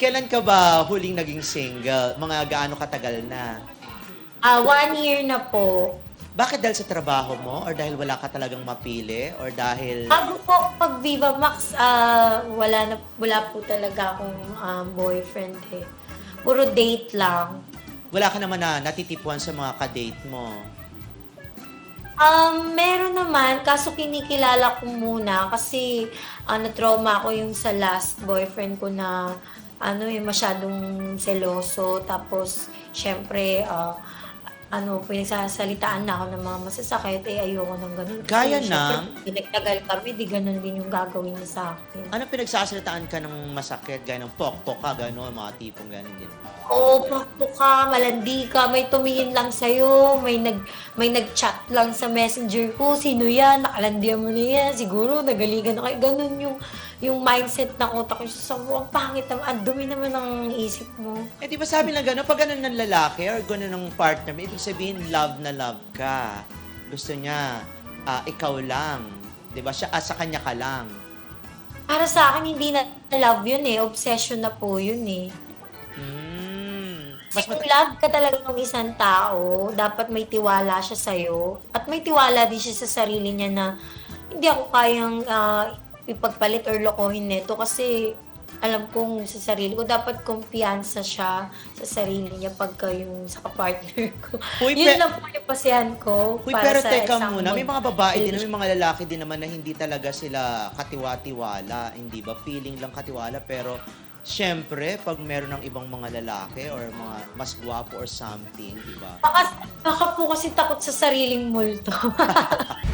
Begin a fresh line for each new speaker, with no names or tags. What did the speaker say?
Kailan ka ba huling naging single? Mga gaano katagal na?
Ah, one year na po.
Bakit dahil sa trabaho mo? Or dahil wala ka talagang mapili? Or dahil...
Bago po pag Viva Max, ah, wala, na, wala po talaga akong um, boyfriend eh. Puro date lang.
Wala ka naman na natitipuan sa mga kadate mo?
Um, meron naman, kaso kinikilala ko muna kasi ah, na-trauma ako yung sa last boyfriend ko na ano yung masyadong seloso. Tapos, syempre, ah, ano, pinagsasalitaan na ako ng mga masasakit, eh ayoko ng ganun. Kasi
Gaya ng?
pinagtagal kami, di ganun din yung gagawin niya sa akin.
Ano pinagsasalitaan ka ng masakit? Gaya ng pokpok ka, gano'n, mga tipong gano'n din.
Oo, pakto ka, malandi ka, may tumingin lang sa'yo, may nag may nag-chat lang sa messenger ko, sino yan, nakalandian mo na yan, siguro nagaligan na kayo, ganun yung yung mindset ng utak ko. So, ang pangit naman, ang dumi naman ng isip mo.
Eh, di ba sabi na gano'n, pag gano'n ng lalaki or gano'n ng partner ibig sabihin, love na love ka. Gusto niya, ah, ikaw lang. Di ba? Siya, ah, sa kanya ka lang.
Para sa akin, hindi na love yun eh, obsession na po yun eh.
Hmm.
Mas
Mas mat-
love ka talaga ng isang tao, dapat may tiwala siya sa'yo. At may tiwala din siya sa sarili niya na hindi ako kayang ah, ipagpalit or lokohin nito kasi alam kong sa sarili ko, dapat kumpiyansa siya sa sarili niya pagka yung sa partner ko.
Uy,
Yun lang po yung pasihan ko.
Uy,
para
pero
sa
teka muna, may mga babae din, may mga lalaki din naman na hindi talaga sila katiwa-tiwala, hindi ba? Feeling lang katiwala, pero syempre, pag meron ng ibang mga lalaki or mga mas gwapo or something, di ba?
Baka, baka po kasi takot sa sariling multo.